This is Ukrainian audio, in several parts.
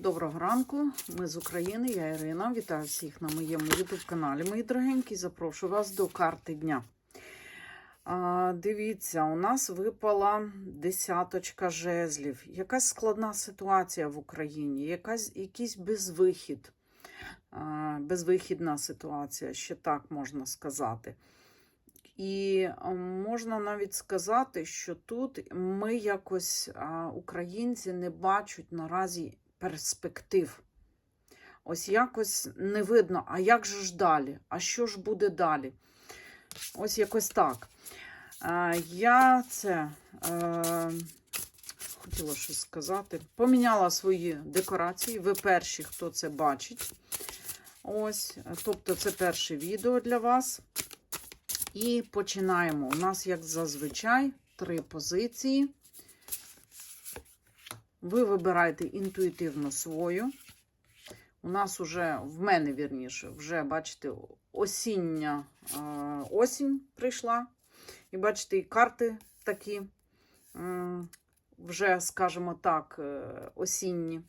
Доброго ранку, ми з України, я Ірина. Вітаю всіх на моєму YouTube каналі. Мої дорогенькі, запрошую вас до карти дня. А, дивіться, у нас випала десяточка жезлів. Якась складна ситуація в Україні, якась, якийсь безвихід. А, безвихідна ситуація, ще так можна сказати. І можна навіть сказати, що тут ми якось, українці, не бачать наразі перспектив. Ось якось не видно, а як же ж далі? А що ж буде далі? Ось якось так. Е, Я це е, хотіла щось сказати. Поміняла свої декорації. Ви перші, хто це бачить. Ось, тобто, це перше відео для вас. І починаємо. У нас, як зазвичай, три позиції. Ви вибираєте інтуїтивно свою. У нас вже, в мене вірніше, вже, бачите, осіння е, осінь прийшла. І бачите, і карти такі, вже, скажімо так, е, осінні.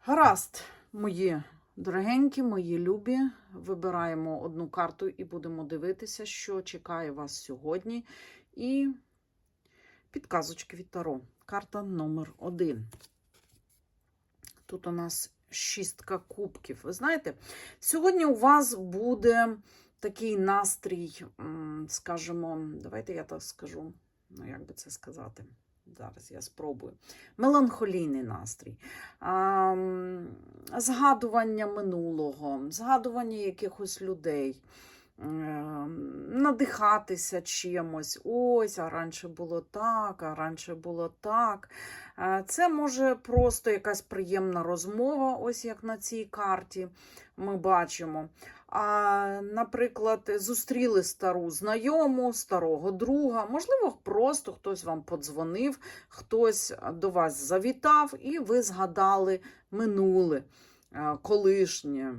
Гаразд, мої дорогенькі, мої любі. Вибираємо одну карту і будемо дивитися, що чекає вас сьогодні. І підказочки від Таро. Карта номер один. Тут у нас шістка кубків. Ви знаєте, сьогодні у вас буде такий настрій, скажімо, давайте я так скажу, ну як би це сказати. Зараз я спробую. Меланхолійний настрій, а, згадування минулого, згадування якихось людей, надихатися чимось. Ось, а раніше було так, а раніше було так. Е, Це може просто якась приємна розмова, ось як на цій карті ми бачимо. А, наприклад, зустріли стару знайому, старого друга, можливо, просто хтось вам подзвонив, хтось до вас завітав, і ви згадали минуле, колишнє,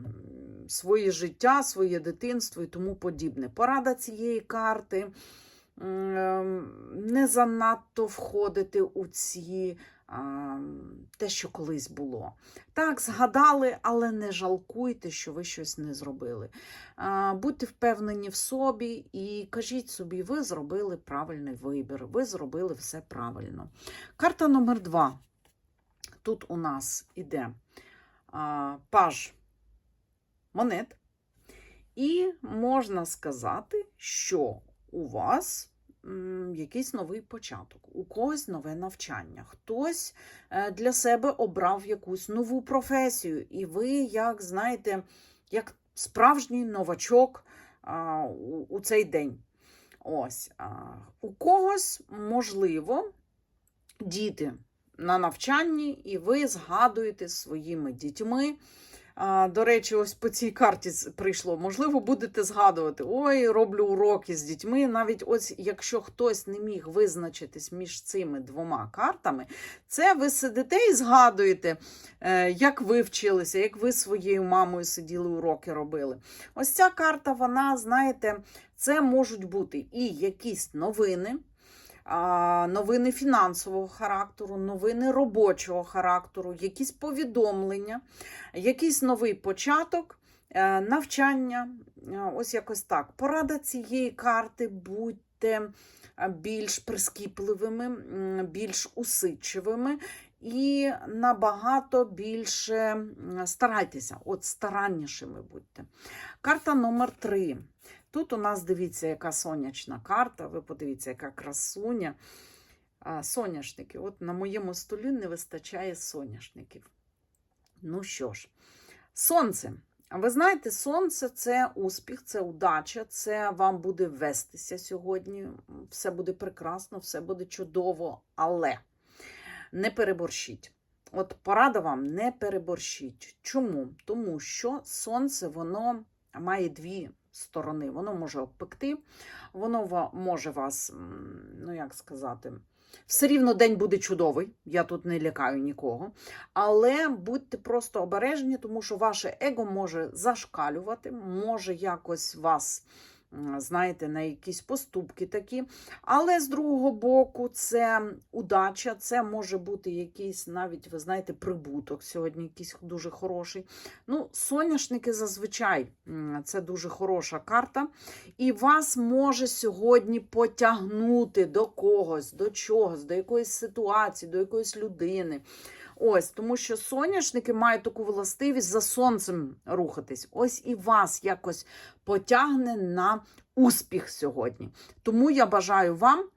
своє життя, своє дитинство і тому подібне. Порада цієї карти не занадто входити у ці. Те, що колись було. Так, згадали, але не жалкуйте, що ви щось не зробили. Будьте впевнені в собі і кажіть собі, ви зробили правильний вибір, ви зробили все правильно. Карта номер два. Тут у нас іде паж монет. І можна сказати, що у вас якийсь новий початок, у когось нове навчання, хтось е, для себе обрав якусь нову професію, і ви, як знаєте, як справжній новачок у, у цей день. Ось у когось, можливо, діти на навчанні, і ви згадуєте своїми дітьми. До речі, ось по цій карті прийшло. Можливо, будете згадувати: ой, роблю уроки з дітьми. Навіть ось якщо хтось не міг визначитись між цими двома картами, це ви сидите і згадуєте, е, як ви вчилися, як ви своєю мамою сиділи, уроки робили. Ось ця карта, вона, знаєте, це можуть бути і якісь новини. Новини фінансового характеру, новини робочого характеру, якісь повідомлення, якийсь новий початок, е, навчання. Е, Ось якось так. Порада цієї карти будьте е, більш прискіпливими, більш усидчивими і набагато більше старайтеся, от стараннішими будьте. Карта номер три. Тут у нас дивіться, яка сонячна карта. Ви подивіться, яка красуня. Соняшники. От на моєму столі не вистачає соняшників. Ну що ж, сонце. А ви знаєте, сонце це успіх, це удача, це вам буде вестися сьогодні. Все буде прекрасно, все буде чудово, але не переборщіть. От порада вам не переборщіть. Чому? Тому що сонце воно має дві сторони. Воно може обпекти, воно може вас, ну як сказати, все рівно день буде чудовий. Я тут не лякаю нікого. Але будьте просто обережні, тому що ваше его може зашкалювати, може якось вас знаєте, на якісь поступки такі. Але з другого боку, це удача, це може бути якийсь навіть, ви знаєте, прибуток сьогодні, якийсь дуже хороший. Ну, соняшники зазвичай це дуже хороша карта. І вас може сьогодні потягнути до когось, до чогось, до якоїсь ситуації, до якоїсь людини. Ось, тому що соняшники мають таку властивість за сонцем рухатись. Ось і вас якось потягне на успіх сьогодні. Тому я бажаю вам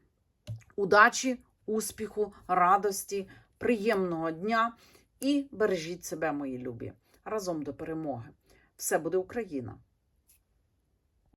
удачі, успіху, радості, приємного дня і бережіть себе, мої любі. Разом до перемоги. Все буде Україна!